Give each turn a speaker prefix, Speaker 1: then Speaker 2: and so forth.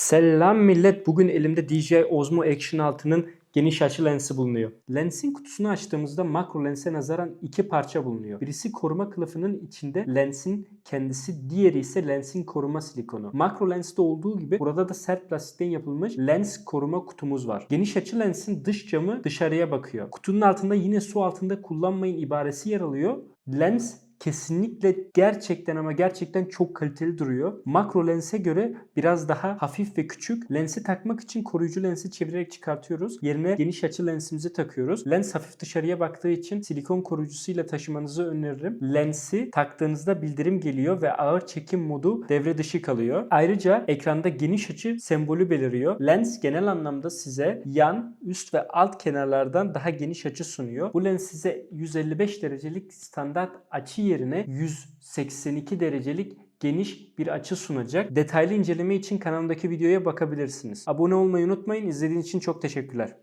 Speaker 1: Selam millet. Bugün elimde DJI Osmo Action 6'nın geniş açı lensi bulunuyor. Lensin kutusunu açtığımızda makro lense nazaran iki parça bulunuyor. Birisi koruma kılıfının içinde lensin kendisi, diğeri ise lensin koruma silikonu. Makro lenste olduğu gibi burada da sert plastikten yapılmış lens koruma kutumuz var. Geniş açı lensin dış camı dışarıya bakıyor. Kutunun altında yine su altında kullanmayın ibaresi yer alıyor. Lens kesinlikle gerçekten ama gerçekten çok kaliteli duruyor. Makro lense göre biraz daha hafif ve küçük. Lensi takmak için koruyucu lensi çevirerek çıkartıyoruz. Yerine geniş açı lensimizi takıyoruz. Lens hafif dışarıya baktığı için silikon koruyucusuyla taşımanızı öneririm. Lensi taktığınızda bildirim geliyor ve ağır çekim modu devre dışı kalıyor. Ayrıca ekranda geniş açı sembolü beliriyor. Lens genel anlamda size yan, üst ve alt kenarlardan daha geniş açı sunuyor. Bu lens size 155 derecelik standart açı yerine 182 derecelik geniş bir açı sunacak. Detaylı inceleme için kanalımdaki videoya bakabilirsiniz. Abone olmayı unutmayın. İzlediğiniz için çok teşekkürler.